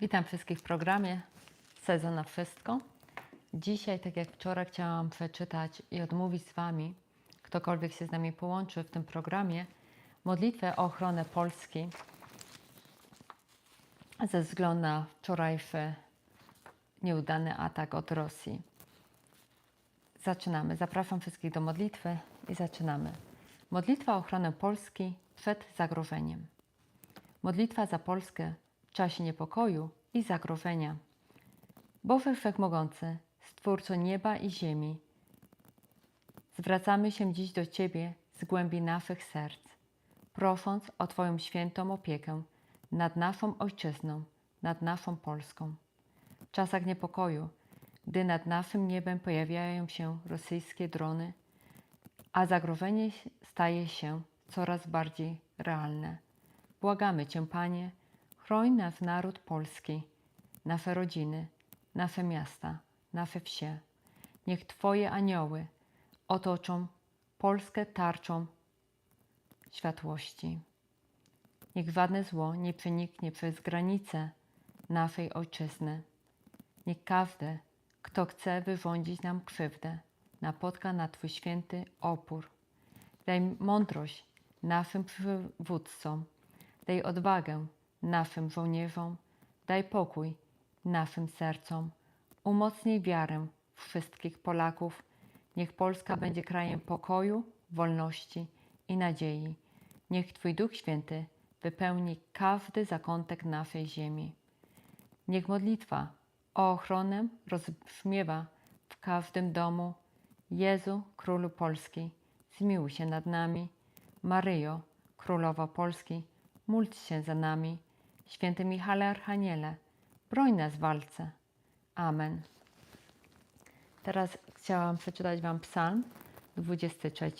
Witam wszystkich w programie Sezon na Wszystko. Dzisiaj, tak jak wczoraj, chciałam przeczytać i odmówić z Wami, ktokolwiek się z nami połączy w tym programie, modlitwę o ochronę Polski ze względu na wczorajszy nieudany atak od Rosji. Zaczynamy. Zapraszam wszystkich do modlitwy i zaczynamy. Modlitwa o ochronę Polski przed zagrożeniem. Modlitwa za Polskę czasie niepokoju i zagrożenia. Boże Wszechmogący, Stwórco nieba i ziemi, zwracamy się dziś do Ciebie z głębi naszych serc, prosząc o Twoją świętą opiekę nad naszą Ojczyzną, nad naszą Polską. W czasach niepokoju, gdy nad naszym niebem pojawiają się rosyjskie drony, a zagrożenie staje się coraz bardziej realne. Błagamy Cię, Panie, chroń nasz naród polski, nasze rodziny, nasze miasta, nasze wsie. Niech Twoje anioły otoczą Polskę tarczą światłości. Niech żadne zło nie przeniknie przez granice naszej ojczyzny. Niech każdy, kto chce wyrządzić nam krzywdę, napotka na Twój święty opór. Daj mądrość naszym przywódcom, daj odwagę naszym żołnierzom, daj pokój naszym sercom, umocnij wiarę wszystkich Polaków. Niech Polska będzie krajem pokoju, wolności i nadziei. Niech Twój Duch Święty wypełni każdy zakątek naszej ziemi. Niech modlitwa o ochronę rozbrzmiewa w każdym domu. Jezu, Królu Polski, zmiłuj się nad nami. Maryjo, Królowa Polski, módl się za nami. Święty Michale Archaniele, broń nas w walce. Amen. Teraz chciałam przeczytać Wam psalm 23.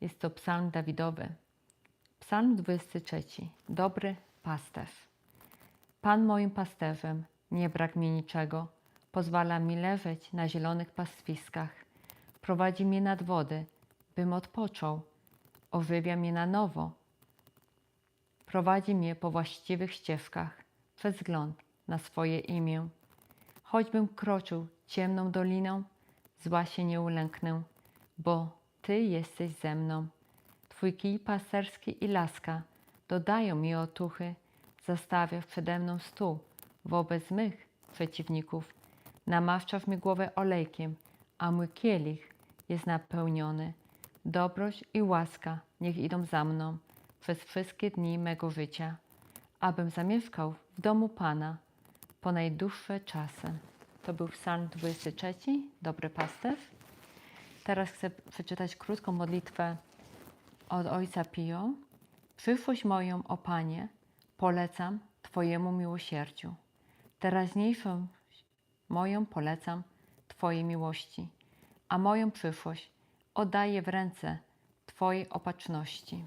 Jest to psalm Dawidowy. Psalm 23. Dobry pasterz. Pan moim pasterzem, nie brak mi niczego. Pozwala mi leżeć na zielonych pastwiskach. Prowadzi mnie nad wody, bym odpoczął. Ożywia mnie na nowo. Prowadzi mnie po właściwych ścieżkach, przez wzgląd na swoje imię. Choćbym kroczył ciemną doliną, zła się nie ulęknę, bo Ty jesteś ze mną. Twój kij pasterski i laska dodają mi otuchy, zastawiasz przede mną stół wobec mych przeciwników. Namaszczasz mi głowę olejkiem, a mój kielich jest napełniony. Dobrość i łaska niech idą za mną przez wszystkie dni mego życia, abym zamieszkał w domu Pana po najdłuższe czasy. To był Psalm 23, Dobry Pasterz. Teraz chcę przeczytać krótką modlitwę od Ojca Pio. Przyszłość moją, o Panie, polecam Twojemu miłosierdziu. Teraźniejszą moją polecam Twojej miłości, a moją przyszłość oddaję w ręce Twojej opatrzności.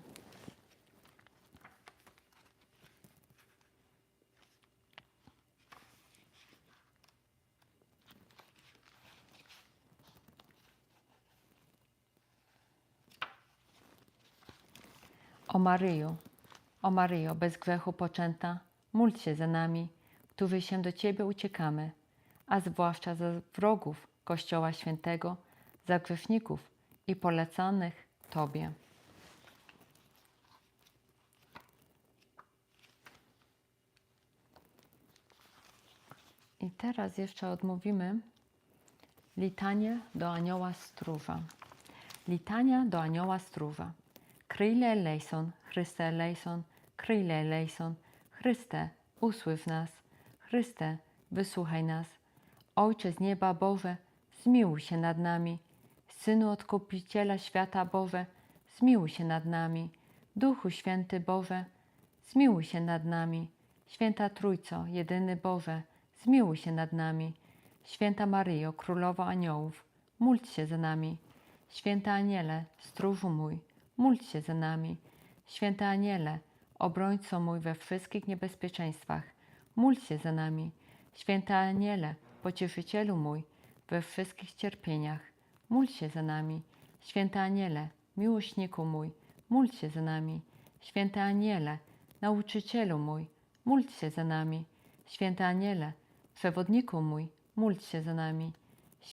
O Maryjo, o Maryjo, bez grzechu poczęta, módl się za nami, którzy się do Ciebie uciekamy, a zwłaszcza za wrogów Kościoła Świętego, za grzeszników i polecanych Tobie. I teraz jeszcze odmówimy litanie do anioła stróża. Litania do anioła stróża. Kryjle eleison, Chryste eleison, kryjle eleison, Chryste, usłysz nas, Chryste, wysłuchaj nas. Ojcze z nieba Boże, zmiłuj się nad nami. Synu Odkupiciela świata Boże, zmiłuj się nad nami. Duchu Święty Boże, zmiłuj się nad nami. Święta Trójco, jedyny Boże, zmiłuj się nad nami. Święta Maryjo, Królowa Aniołów, módl się za nami. Święta Aniele, stróżu mój, módl się za nami. Święte Aniele, obrońco mój we wszystkich niebezpieczeństwach, módl się za nami. Święte Aniele, pocieszycielu mój we wszystkich cierpieniach, módl się za nami. Święte Aniele, miłośniku mój, módl się za nami. Święte Aniele, nauczycielu mój, módl się za nami. Święty Aniele, przewodniku mój, módl się za nami.